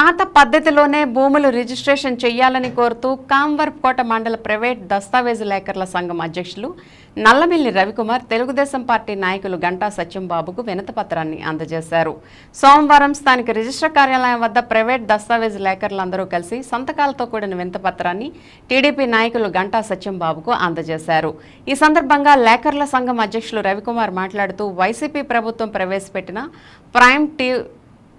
పాత పద్ధతిలోనే భూములు రిజిస్ట్రేషన్ చేయాలని కోరుతూ కాంవర్కోట మండల ప్రైవేట్ దస్తావేజు లేఖర్ల సంఘం అధ్యక్షులు నల్లమిల్లి రవికుమార్ తెలుగుదేశం పార్టీ నాయకులు గంటా సత్యంబాబుకు వినతపత్రాన్ని అందజేశారు. సోమవారం స్థానిక రిజిస్టర్ కార్యాలయం వద్ద ప్రైవేట్ దస్తావేజు లేఖర్లందరూ కలిసి సంతకాలతో కూడిన వినతపత్రాన్ని టీడీపీ నాయకులు గంటా సత్యంబాబుకు అందజేశారు. ఈ సందర్భంగా లేఖర్ల సంఘం అధ్యక్షులు రవికుమార్ మాట్లాడుతూ వైసీపీ ప్రభుత్వం ప్రవేశపెట్టిన ప్రైమ్ టీ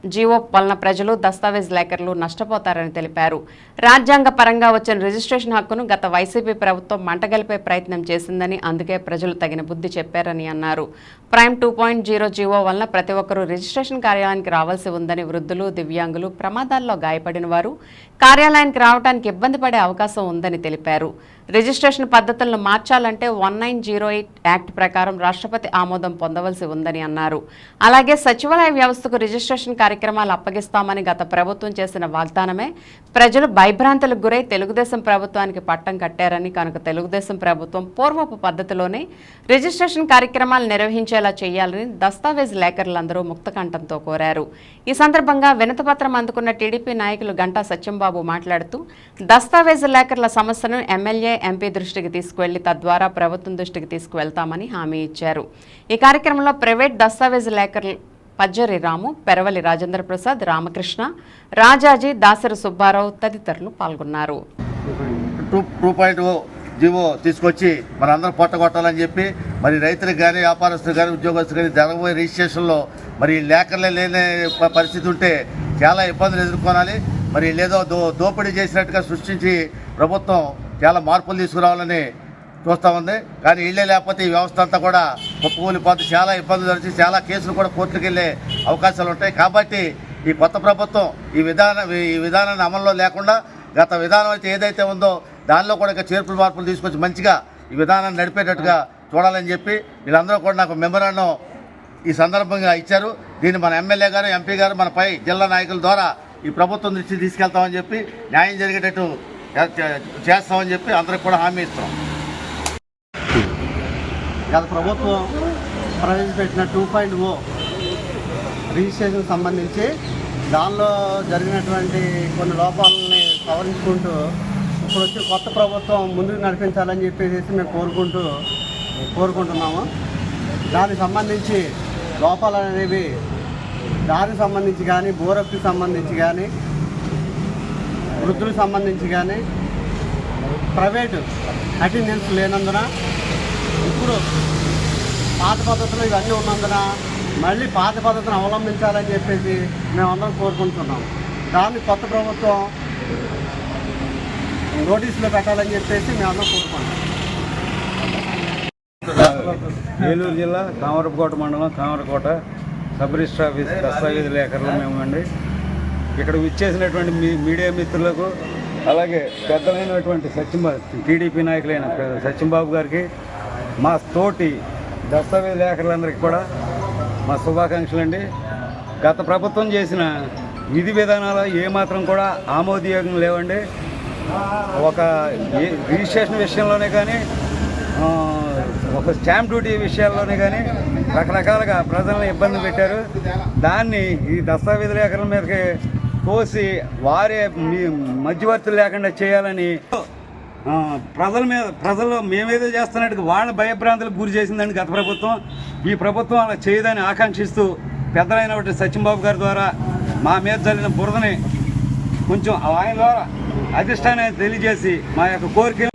జీవో వలన ప్రజలు దస్తావేజ్ లేఖర్లు నష్టపోతారని తెలిపారు. రాజ్యాంగ పరంగా వచ్చిన రిజిస్ట్రేషన్ హక్కును గత వైసీపీ ప్రభుత్వం మంటగలిపే ప్రయత్నం చేసిందని అందుకే ప్రజలు తగిన బుద్ధి చెప్పారని అన్నారు. Prime two point zero GO వలన ప్రతి ఒక్కరూ రిజిస్ట్రేషన్ కార్యాలయానికి రావాల్సి ఉందని వృద్ధులు దివ్యాంగులు ప్రమాదాల్లో గాయపడిన వారు కార్యాలయానికి రావడానికి ఇబ్బంది పడే అవకాశం ఉందని తెలిపారు. రిజిస్ట్రేషన్ పద్ధతులను మార్చాలంటే one nine zero eight act ప్రకారం రాష్ట్రపతి ఆమోదం పొందవలసి ఉందని అన్నారు. అలాగే సచివాలయ వ్యవస్థకు రిజిస్ట్రేషన్ కార్యక్రమాలు అప్పగిస్తామని గత ప్రభుత్వం చేసిన వాగ్దానమే ప్రజలు భయభ్రాంతులకు గురై తెలుగుదేశం ప్రభుత్వానికి పట్టం కట్టారని కనుక తెలుగుదేశం ప్రభుత్వం పూర్వపు పద్ధతిలోనే రిజిస్ట్రేషన్ కార్యక్రమాలు నిర్వహించేలా చేయాలని దస్తావేజ్ లేఖరులందరూ ముక్తకంఠంతో కోరారు. ఈ సందర్భంగా వినతపత్రం అందుకున్న టీడీపీ నాయకులు గంటా సత్యంబాబు మాట్లాడుతూ దస్తావేజ్ లేఖర్ల సమస్యను ఎమ్మెల్యే ఎంపీ దృష్టికి తీసుకువెళ్ళి తద్వారా ప్రభుత్వం దృష్టికి తీసుకువెళ్తామని హామీ ఇచ్చారు. ఈ కార్యక్రమంలో ప్రైవేట్ దస్తావేజు లేఖర్లు పజ్జరి రాము పెరవలి రాజేంద్ర ప్రసాద్ రామకృష్ణ రాజాజీ దాసరి సుబ్బారావు తదితరులు పాల్గొన్నారు. Two two point O GO తీసుకొచ్చి మనందరం పొట్ట కొట్టాలని చెప్పి మరి రైతులకు కానీ వ్యాపారస్తులు కానీ ఉద్యోగస్తులు కానీ జరగబోయే రిజిస్ట్రేషన్లో మరి లేఖలే లేని పరిస్థితి ఉంటే చాలా ఇబ్బందులు ఎదుర్కొనాలి. మరి లేదో దో దోపిడీ చేసినట్టుగా సృష్టించి ప్రభుత్వం చాలా మార్పులు తీసుకురావాలని చూస్తూ ఉంది. కానీ ఇళ్ళే లేకపోతే ఈ వ్యవస్థ అంతా కూడా కుప్పకూలిపోతే చాలా ఇబ్బందులు జరిగి చాలా కేసులు కూడా కోర్టుకు వెళ్ళే అవకాశాలు ఉంటాయి. కాబట్టి ఈ కొత్త ప్రభుత్వం ఈ విధానం ఈ విధానాన్ని అమల్లో లేకుండా గత విధానం అయితే ఏదైతే ఉందో దానిలో కూడా ఇంకా చేర్పులు మార్పులు తీసుకొచ్చి మంచిగా ఈ విధానాన్ని నడిపేటట్టుగా చూడాలని చెప్పి వీళ్ళందరూ కూడా నాకు మెమరాండం ఈ సందర్భంగా ఇచ్చారు. దీన్ని మన ఎమ్మెల్యే గారు ఎంపీ గారు మన పై జిల్లా నాయకుల ద్వారా ఈ ప్రభుత్వం దృష్టి తీసుకెళ్తామని చెప్పి న్యాయం జరిగేటట్టు చే- చేస్తామని చెప్పి అందరికి కూడా హామీ ఇస్తాం గత ప్రభుత్వం ప్రవేశపెట్టిన టూ పాయింట్ ఓ రిజిస్ట్రేషన్ సంబంధించి దానిలో జరిగినటువంటి కొన్ని లోపాలని సవరించుకుంటూ ఇప్పుడు వచ్చి కొత్త ప్రభుత్వం ముందుకు నడిపించాలని చెప్పేసి మేము కోరుకుంటూ కోరుకుంటున్నాము. దానికి సంబంధించి లోపాలు అనేవి దానికి సంబంధించి కానీ బోరప్కి సంబంధించి కానీ వృద్ధులకు సంబంధించి కానీ ప్రైవేటు అటెండెన్స్ లేనందున ఇప్పుడు పాత పద్ధతులు ఇవన్నీ ఉన్నందున మళ్ళీ పాత పద్ధతిని అవలంబించాలని చెప్పేసి మేమందరం కోరుకుంటున్నాం. దాన్ని కొత్త ప్రభుత్వం నోటీసులో పెట్టాలని చెప్పేసి మేమందరం కోరుకుంటున్నాం. ఏలూరు జిల్లా కామరకోట మండలం కామరకోట సబ్ రిజిస్టర్ ఆఫీస్ దస్తావేజ్ లేఖలు మేమండి ఇక్కడ విచ్చేసినటువంటి మీ మీడియా మిత్రులకు అలాగే పెద్దలైనటువంటి సత్యంబాబు టీడీపీ నాయకులైన సత్యంబాబు గారికి మా తోటి దస్తావేజ్ లేఖరులందరికీ కూడా మా శుభాకాంక్షలు అండి గత ప్రభుత్వం చేసిన విధి విధానాలు ఏమాత్రం కూడా ఆమోదయోగం లేవండి. ఒక రిజిస్ట్రేషన్ విషయంలోనే కానీ ఒక స్టాంప్ డ్యూటీ విషయాల్లోనే కానీ రకరకాలుగా ప్రజలను ఇబ్బంది పెట్టారు. దాన్ని ఈ దస్తావేజు లేఖల మీదకి కోసి వారే మీ మధ్యవర్తులు లేకుండా చేయాలని ప్రజల మీద ప్రజలు మేమేదో చేస్తున్నట్టుగా వాళ్ళ భయభ్రాంతులకు గురి చేసిందండి గత ప్రభుత్వం. ఈ ప్రభుత్వం అలా చేయదని ఆకాంక్షిస్తూ పెద్దలైనటువంటి సత్యంబాబు గారి ద్వారా మా మీద జరిగిన బురదని కొంచెం ఆయన ద్వారా అధిష్టానాన్ని తెలియజేసి మా యొక్క కోరిక